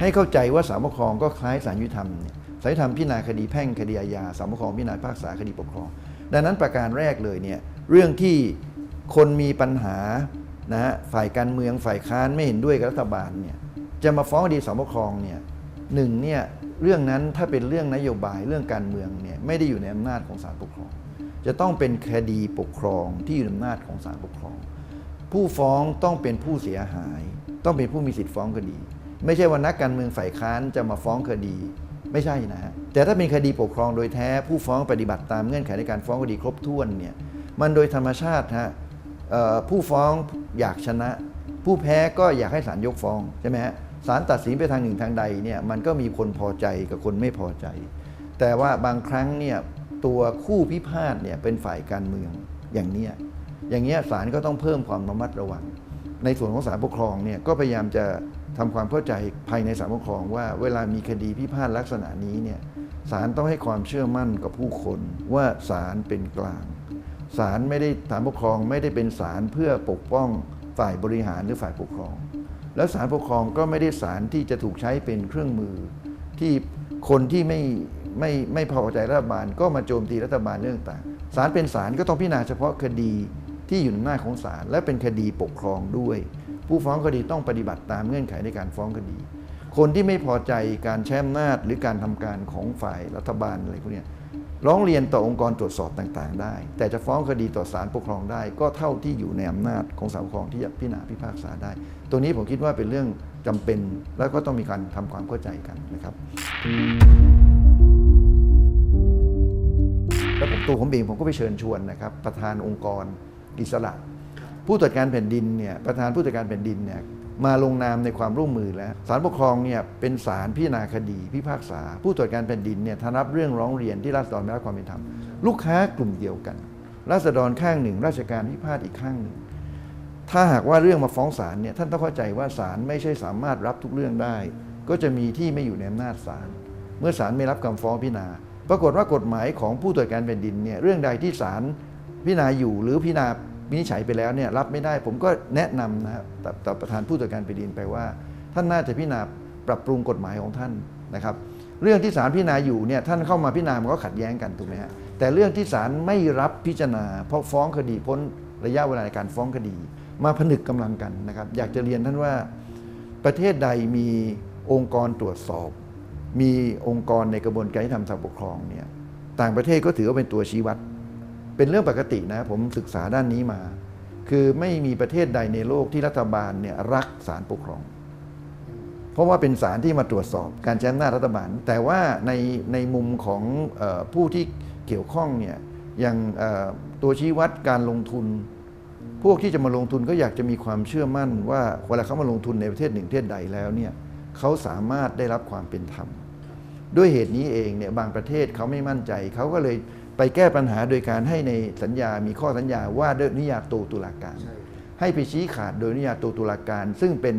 ให้เข้าใจว่าศาลปกครองก็คล้ายศาลยุติธรรมเนี่ยศาลยุติธรรมพิจารณาคดีแพ่งคดีอาญาศาลปกครองพิจารณาพิพากษาคดีปกครอง ดังนั้นประการแรกเลยเนี่ยเรื่องที่คนมีปัญหานะฮะฝ่ายการเมืองฝ่ายค้านไม่เห็นด้วยกับรัฐบาลเนี่ยจะมาฟ้องคดีศาลปกครองเนี่ยหนึ่งเนี่ยเรื่องนั้นถ้าเป็นเรื่องนโยบายเรื่องการเมืองเนี่ยไม่ได้อยู่ในอำนาจของศาลปกครอง จะต้องเป็นคดีปกครองที่อยู่ในอำนาจของศาลปกครอง ผู้ฟ้องต้องเป็นผู้เสียหาย ต้องเป็นผู้มีสิทธิ์ฟ้องคดี ไม่ใช่ว่านักการเมืองฝ่ายค้านจะมาฟ้องคดีไม่ใช่นะฮะแต่ถ้าเป็นคดีปกครองโดยแท้ผู้ฟ้องปฏิบัติตามเงื่อนไขในการฟ้องคดีครบถ้วนเนี่ยมันโดยธรรมชาติฮะผู้ฟ้องอยากชนะ ผู้แพ้ก็อยากให้ศาลยกฟ้องใช่ไหมฮะศาลตัดสินไปทางหนึ่งทางใดเนี่ยมันก็มีคนพอใจกับคนไม่พอใจ แต่ว่าบางครั้งเนี่ยตัวคู่พิพาทเนี่ยเป็นฝ่ายการเมืองอย่างเนี้ยอย่างเงี้ยศาลก็ต้องเพิ่มความระมัดระวัง ในส่วนของศาลปกครองเนี่ยก็พยายามจะ ทำความเข้าใจภายในศาลปกครองว่าเวลามีคดีพิพาทลักษณะนี้เนี่ยศาลต้องให้ความเชื่อมั่นกับผู้คนว่าศาลเป็นกลางศาลไม่ได้ศาลปกครองไม่ได้เป็นศาลเพื่อปกป้องฝ่ายบริหารหรือฝ่ายปกครอง แล้วศาลปกครองก็ไม่ได้ศาลที่จะถูกใช้เป็นเครื่องมือ ที่คนที่ไม่ไม่ไม่พอใจรัฐบาลก็มาโจมตีรัฐบาลเรื่องต่างศาลเป็นศาลก็ต้องพิจารณาเฉพาะคดีที่อยู่ในหน้าของศาลและเป็นคดีปกครองด้วย ผู้ฟ้องคดีต้องปฏิบัติตามเงื่อนไขในการฟ้องคดี คนที่ไม่พอใจการใช้อำนาจหรือการทำการของฝ่ายรัฐบาลอะไรพวกนี้ร้องเรียนต่อองค์กรตรวจสอบต่างๆ ได้ แต่จะฟ้องคดีต่อศาลปกครองได้ ก็เท่าที่อยู่ในอำนาจของศาลปกครองที่จะพิจารณาพิพากษาได้ ตัวนี้ผมคิดว่าเป็นเรื่องจำเป็นแล้วก็ต้องมีการทำความเข้าใจกันนะครับแล้วผมตัวผมเองผมก็ไปเชิญชวนนะครับ ประธานองค์กรอิสระ ผู้ตรวจการแผ่นดินเนี่ยประธานผู้ตรวจการแผ่นดินเนี่ยมาลงนามในความร่วมมือแล้วศาลปกครองเนี่ยเป็นศาลพิจารณาคดีพิพากษา ผู้ตรวจการแผ่นดินเนี่ยถ้ารับเรื่องร้องเรียนที่ราษฎรไม่รับความเป็นธรรมลูกค้ากลุ่มเดียวกัน ราษฎรข้างหนึ่ง ราชการพิพาทอีกข้างหนึ่ง ถ้าหากว่าเรื่องมาฟ้องศาลเนี่ยท่านต้องเข้าใจว่าศาลไม่ใช่สามารถรับทุกเรื่องได้ ก็จะมีที่ไม่อยู่ในอำนาจศาลเมื่อศาลไม่รับคำฟ้องพิจารณา ปรากฏว่ากฎหมายของผู้ตรวจการแผ่นดินเนี่ยเรื่องใดที่ศาลพิจารณาอยู่หรือพิจารณา วินิจฉัยไปแล้วเนี่ยรับไม่ได้ผมก็แนะนำนะครับต่อประธานผู้ตรวจการแผ่นดินไปว่า ท่านน่าจะพิจารณาปรับปรุงกฎหมายของท่านนะครับ เรื่องที่ศาลพิจารณาอยู่เนี่ยท่านเข้ามาพิจารณามันก็ขัดแย้งกันถูกไหมฮะแต่เรื่องที่ศาลไม่รับพิจารณา เพราะฟ้องคดีพ้นระยะเวลาในการฟ้องคดี มาผนึกกำลังกันนะครับ อยากจะเรียนท่านว่าประเทศใดมีองค์กรตรวจสอบ มีองค์กรในกระบวนการยุติธรรมทางปกครองเนี่ยต่างประเทศก็ถือว่าเป็นตัวชี้วัด เป็นเรื่องปกตินะผมศึกษาด้านนี้มา คือไม่มีประเทศใดในโลกที่รัฐบาลเนี่ยรักศาลปกครอง เพราะว่าเป็นศาลที่มาตรวจสอบการใช้อำนาจรัฐบาล แต่ว่าในในมุมของออผู้ที่เกี่ยวข้องเนี่ยอย่างตัวชี้วัดการลงทุน พวกที่จะมาลงทุนก็อยากจะมีความเชื่อมั่นว่าเวลาเขามาลงทุนในประเทศหนึ่งประเทศใดแล้วเนี่ยเขาสามารถได้รับความเป็นธรรมด้วยเหตุนี้เองเนี่ยบางประเทศเขาไม่มั่นใจเขาก็เลย ไปแก้ปัญหาโดยการให้ในสัญญามีข้อสัญญาว่าด้วยนิยาโตตุลาการ ให้ไปชี้ขาดโดยนิยาโตตุลาการ ซึ่งเป็น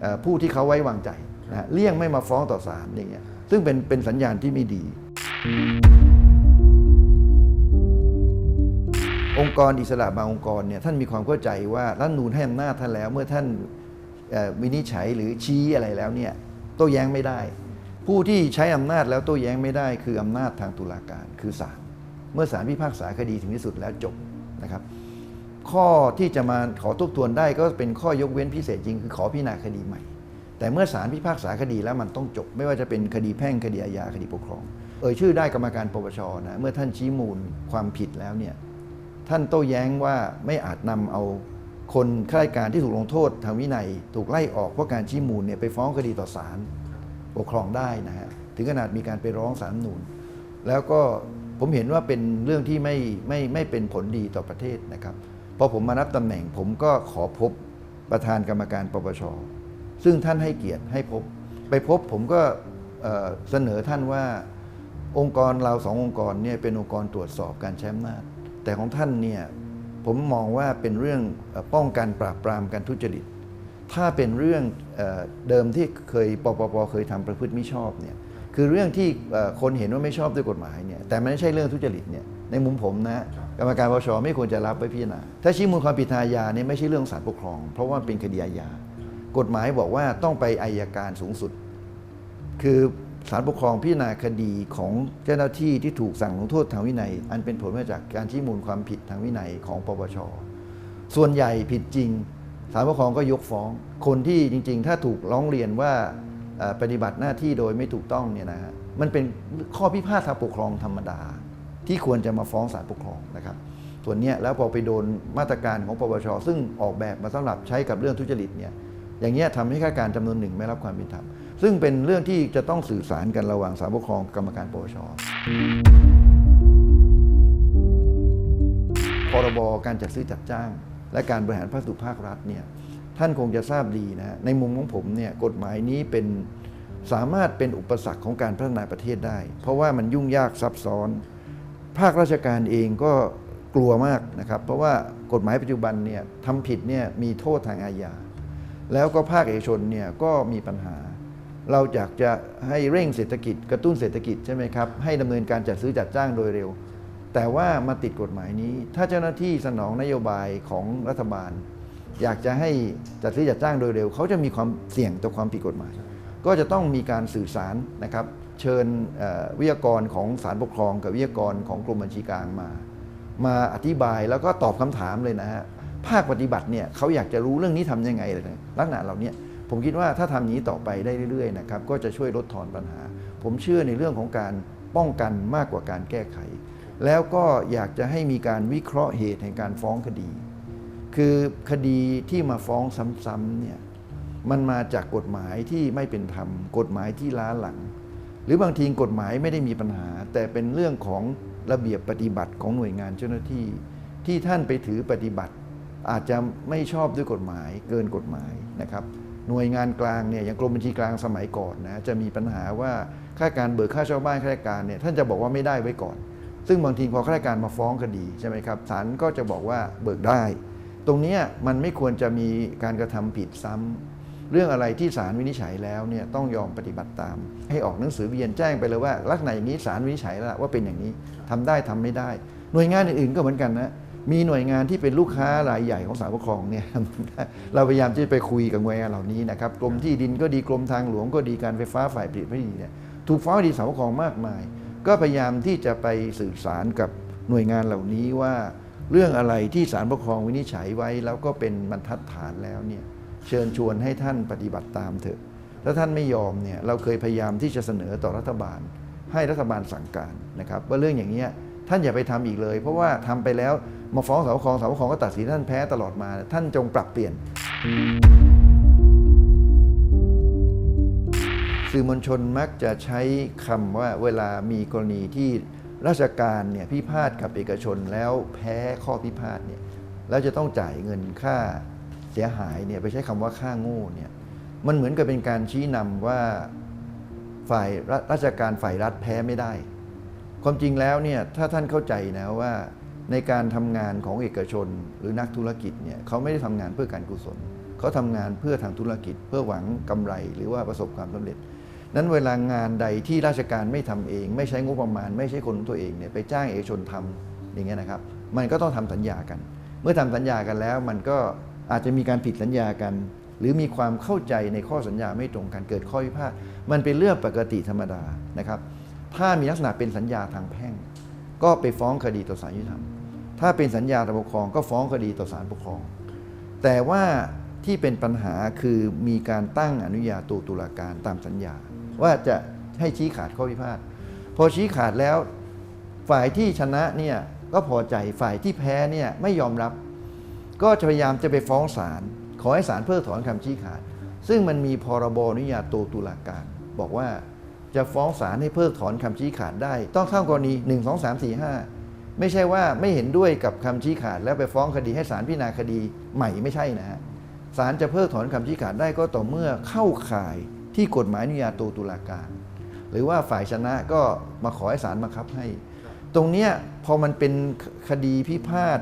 เอ่อผู้ที่เขาไว้วางใจนะฮะเลี่ยงไม่มาฟ้องต่อศาลอย่างเงี้ยซึ่งเป็นเป็นสัญญาณที่ไม่ดี องค์กรอิสระบางองค์กรเนี่ยท่านมีความเข้าใจว่ารัฐธรรมนูนให้อำนาจท่านแล้ว เมื่อท่านเอ่อวินิจฉัยหรือชี้อะไรแล้วเนี่ยโต้แย้งไม่ได้ ผู้ที่ใช้อำนาจแล้วโต้แย้งไม่ได้ คืออำนาจทางตุลาการคือศาล เมื่อศาลพิพากษาคดีถึงที่สุดแล้วจบนะครับ ข้อที่จะมาขอทบทวนได้ก็เป็นข้อยกเว้นพิเศษจริงคือขอพิจารณาคดีใหม่ แต่เมื่อศาลพิพากษาคดีแล้วมันต้องจบ ไม่ว่าจะเป็นคดีแพ่งคดีอาญาคดีปกครอง เอ่ยชื่อได้กรรมการปปชนะเมื่อท่านชี้มูลความผิดแล้วเนี่ยท่านโต้แย้งว่าไม่อาจนำเอาคนข้าราชการที่ถูกลงโทษทางวินัยถูกไล่ออกเพราะการชี้มูลเนี่ยไปฟ้องคดีต่อศาลปกครองได้นะฮะถึงขนาดมีการไปร้องศาลนูนแล้วก็ ผมเห็นว่าเป็นเรื่องที่ไม่ไม่ไม่เป็นผลดีต่อประเทศนะครับพอผมมารับตำแหน่งผมก็ขอพบประธานกรรมการปปช ซึ่งท่านให้เกียรติให้พบ ไปพบผมก็เเสนอท่านว่าองค์กรเราสององค์กรเนี่ยเป็นองค์กรตรวจสอบการใช้อำนาจ แต่ของท่านเนี่ยผมมองว่าเป็นเรื่องป้องกันปราบปรามการทุจริต ถ้าเป็นเรื่องเอเดิมที่เคยปปปเคยทำประพฤติมิชอบเนี่ย คือเรื่องที่เอ่อคนเห็นว่าไม่ชอบด้วยกฎหมายเนี่ยแต่มันไม่ใช่เรื่องทุจริตเนี่ยในมุมผมนะกรรมการปปชไม่ควรจะรับไว้พิจารณาถ้าชี้มูลความผิดทางอาญาเนี่ยไม่ใช่เรื่องศาลปกครอง เพราะว่าเป็นคดีอาญากฎหมายบอกว่าต้องไปอายการสูงสุด คือศาลปกครองพิจารณาคดีของเจ้าหน้าที่ที่ถูกสั่งลงโทษทางวินัย อันเป็นผลมาจากการชี้มูลความผิดทางวินัยของปปชส่วนใหญ่ผิดจริงศาลปกครองก็ยกฟ้อง คนที่จริง ๆ ถ้าถูกร้องเรียนว่าเอ่อ ปฏิบัติหน้าที่โดยไม่ถูกต้องเนี่ยนะฮะมันเป็นข้อพิพาททางปกครองธรรมดา ที่ควรจะมาฟ้องศาลปกครองนะครับส่วนเนี้ยแล้วพอไปโดนมาตรการของปปชซึ่งออกแบบมาสำหรับใช้กับเรื่องทุจริตเนี่ยอย่างเงี้ยทำให้ข้าการจำนวนหนึ่งไม่รับความเป็นธรรมซึ่งเป็นเรื่องที่จะต้องสื่อสารกันระหว่างศาลปกครองกรรมการปปชพรบการจัดซื้อจัดจ้าง และการบริหารภาคสุภาครัฐเนี่ย ท่านคงจะทราบดีนะฮะในมุมของผมเนี่ยกฎหมายนี้เป็นสามารถเป็นอุปสรรคของการพัฒนาประเทศได้ เพราะว่ามันยุ่งยากซับซ้อน ภาคราชการเองก็กลัวมากนะครับ เพราะว่ากฎหมายปัจจุบันเนี่ยทำผิดเนี่ยมีโทษทางอาญาแล้วก็ภาคเอกชนเนี่ยก็มีปัญหา เราอยากจะให้เร่งเศรษฐกิจกระตุ้นเศรษฐกิจใช่ไหมครับให้ดำเนินการจัดซื้อจัดจ้างโดยเร็ว แต่ว่ามาติดกฎหมายนี้ ถ้าเจ้าหน้าที่สนองนโยบายของรัฐบาล อยากจะให้จัดซื้อจัดจ้างโดยเร็ว เขาจะมีความเสี่ยงต่อความผิดกฎหมาย ก็จะต้องมีการสื่อสารนะครับ เชิญวิทยากรของศาลปกครองกับวิทยากรของกรมบัญชีกลางมา มาอธิบายแล้วก็ตอบคำถามเลยนะฮะภาคปฏิบัติเนี่ยเขาอยากจะรู้เรื่องนี้ทำยังไงเลยลักษณะเหล่านี้ผมคิดว่าถ้าทำอย่านี้ต่อไปได้เรื่อยๆนะครับก็จะช่วยลดทอนปัญหา ผมเชื่อในเรื่องของการป้องกันมากกว่าการแก้ไข แล้วก็อยากจะให้มีการวิเคราะห์เหตุแห่งการฟ้องคดี คือคดีที่มาฟ้องซ้ำๆเนี่ยมันมาจากกฎหมายที่ไม่เป็นธรรม กฎหมายที่ล้าหลัง หรือบางทีกฎหมายไม่ได้มีปัญหา แต่เป็นเรื่องของระเบียบปฏิบัติของหน่วยงานเจ้าหน้าที่ ที่ท่านไปถือปฏิบัติ อาจจะไม่ชอบด้วยกฎหมายเกินกฎหมายนะครับหน่วยงานกลางเนี่ยอย่างกรมบัญชีกลางสมัยก่อนนะจะมีปัญหาว่าข้าการเบิกค่าเช่าบ้านข้าราชการเนี่ยท่านจะบอกว่าไม่ได้ไว้ก่อน ซึ่งบางทีพอข้าราชการมาฟ้องคดีใช่ไหมครับศาลก็จะบอกว่าเบิกได้ ตรงนี้มันไม่ควรจะมีการกระทำผิดซ้ำเรื่องอะไรที่ศาลวินิจฉัยแล้วเนี่ยต้องยอมปฏิบัติตาม ให้ออกหนังสือเวียนแจ้งไปเลยว่าลักษณะอย่างนี้ศาลวินิจฉัยแล้วว่าเป็นอย่างนี้ทำได้ทำไม่ได้ หน่วยงานอื่นๆก็เหมือนกันนะมีหน่วยงานที่เป็นลูกค้ารายใหญ่ของศาลปกครองเนี่ยเราพยายามที่จะไปคุยกับหน่วยงานเหล่านี้นะครับกรมที่ดินก็ดีกรมทางหลวงก็ดีการไฟฟ้าฝ่ายผลิตไม่ดีเนี่ยถูกฟ้องคดีศาลปกครองมากมาย ก็พยายามที่จะไปสื่อสารกับหน่วยงานเหล่านี้ว่า เรื่องอะไรที่ศาลปกครองวินิจฉัยไว้ แล้วก็เป็นบรรทัดฐานแล้วเนี่ยเชิญชวนให้ท่านปฏิบัติตามเถอะ ถ้าท่านไม่ยอมเนี่ยเราเคยพยายามที่จะเสนอต่อรัฐบาล ให้รัฐบาลสั่งการนะครับว่าเรื่องอย่างเนี้ยท่านอย่าไปทำอีกเลย เพราะว่าทำไปแล้วมาฟ้องศาลปกครองศาลปกครองก็ตัดสินท่านแพ้ตลอดมา ท่านจงปรับเปลี่ยน สื่อมวลชนมักจะใช้คำว่าเวลามีกรณีที่ ราชการเนี่ยพิพาทกับเอกชนแล้วแพ้ข้อพิพาทเนี่ยแล้วจะต้องจ่ายเงินค่าเสียหายเนี่ยไปใช้คำว่าค่าโง่เนี่ยมันเหมือนกับเป็นการชี้นำว่าฝ่ายรราชการฝ่ายรัฐแพ้ไม่ได้ ความจริงแล้วเนี่ยถ้าท่านเข้าใจนะว่าในการทำงานของเอกชนหรือนักธุรกิจเนี่ยเขาไม่ได้ทำงานเพื่อการกุศล เขาทำงานเพื่อทางธุรกิจเพื่อหวังกำไรหรือว่าประสบความสำเร็จ นั้นเวลางานใดที่ราชการไม่ทำเอง ไม่ใช้งบประมาณ ไม่ใช่คนของตัวเองเนี่ยไปจ้างเอกชนทำอย่างเงี้ยนะครับ มันก็ต้องทำสัญญากัน เมื่อทำสัญญากันแล้ว มันก็อาจจะมีการผิดสัญญากัน หรือมีความเข้าใจในข้อสัญญาไม่ตรงกันเกิดข้อพิพาทมันเป็นเรื่องปกติธรรมดานะครับ ถ้ามีลักษณะเป็นสัญญาทางแพ่ง ก็ไปฟ้องคดีต่อศาลยุติธรรม ถ้าเป็นสัญญาทางปกครอง ก็ฟ้องคดีต่อศาลปกครอง แต่ว่าที่เป็นปัญหาคือมีการตั้งอนุญาโตตุลาการตามสัญญา ว่าจะให้ชี้ขาดข้อพิพาทพอชี้ขาดแล้ว ฝ่ายที่ชนะเนี่ยก็พอใจฝ่ายที่แพ้เนี่ยไม่ยอมรับ ก็จะพยายามจะไปฟ้องศาลขอให้ศาลเพิกถอนคำชี้ขาด ซึ่งมันมีพรบอนุญาโตตุลาการ บอกว่าจะฟ้องศาลให้เพิกถอนคำชี้ขาดได้ ต้องเท่ากรณี1 2 3 4 5 ไม่ใช่ว่าไม่เห็นด้วยกับคำชี้ขาด แล้วไปฟ้องคดีให้ศาลพิจารณาคดีใหม่ไม่ใช่นะฮะศาลจะเพิกถอนคำชี้ขาดได้ก็ต่อเมื่อเข้าข่าย ที่กฎหมายอนุญาโตตุลาการ หรือว่าฝ่ายชนะก็มาขอให้ศาลบังคับให้ ตรงเนี้ยพอมันเป็นคดีพิพาท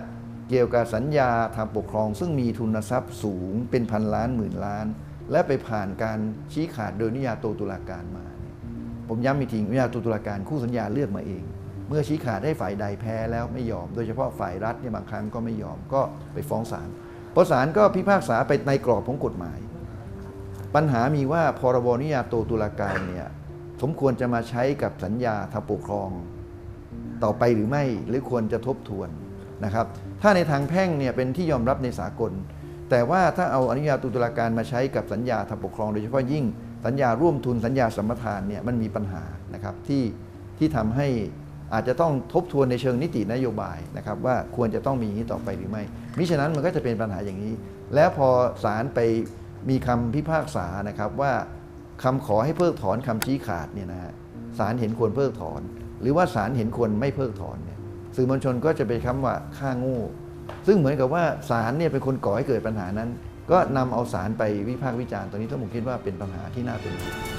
เกี่ยวกับสัญญาทางปกครอง ซึ่งมีทุนทรัพย์สูงเป็นพันล้านหมื่นล้าน และไปผ่านการชี้ขาดโดยนิยาโตตุลาการมา ผมย้ำอีกทีนิยาโตตุลาการคู่สัญญาเลือกมาเอง เมื่อชี้ขาดให้ฝ่ายใดแพ้แล้วไม่ยอม โดยเฉพาะฝ่ายรัฐเนี่ยบางครั้งก็ไม่ยอมก็ไปฟ้องศาลเพราะศาลก็พิพากษาไปในกรอบของกฎหมาย ปัญหามีว่าพรบนิยาโตตุลาการเนี่ยสมควรจะมาใช้กับสัญญาทางปกครอง ต่อไปหรือไม่หรือควรจะทบทวนนะครับ ถ้าในทางแพ่งเนี่ยเป็นที่ยอมรับในสากล แต่ว่าถ้าเอาอนุญาตตุลาการมาใช้กับสัญญาทางปกครองโดยเฉพาะยิ่งสัญญาร่วมทุนสัญญาสัมปทานเนี่ยมันมีปัญหานะครับที่ที่ทำให้อาจจะต้องทบทวนในเชิงนิตินโยบายนะครับว่าควรจะต้องมีอย่างนี้ต่อไปหรือไม่ มิฉะนั้นมันก็จะเป็นปัญหาอย่างนี้ แล้วพอศาลไป มีคำพิพากษานะครับว่าคำขอให้เพิกถอนคำชี้ขาดเนี่ยนะฮะศาลเห็นควรเพิกถอน หรือว่าศาลเห็นควรไม่เพิกถอนเนี่ยสื่อมวลชนก็จะไปคำว่าค่าโง่ซึ่งเหมือนกับว่าศาลเนี่ยเป็นคนก่อให้เกิดปัญหานั้น ก็นำเอาศาลไปวิพากษ์วิจารณ์ตรงนี้ทั้งผมคิดว่าเป็นปัญหาที่น่าเป็นห่วง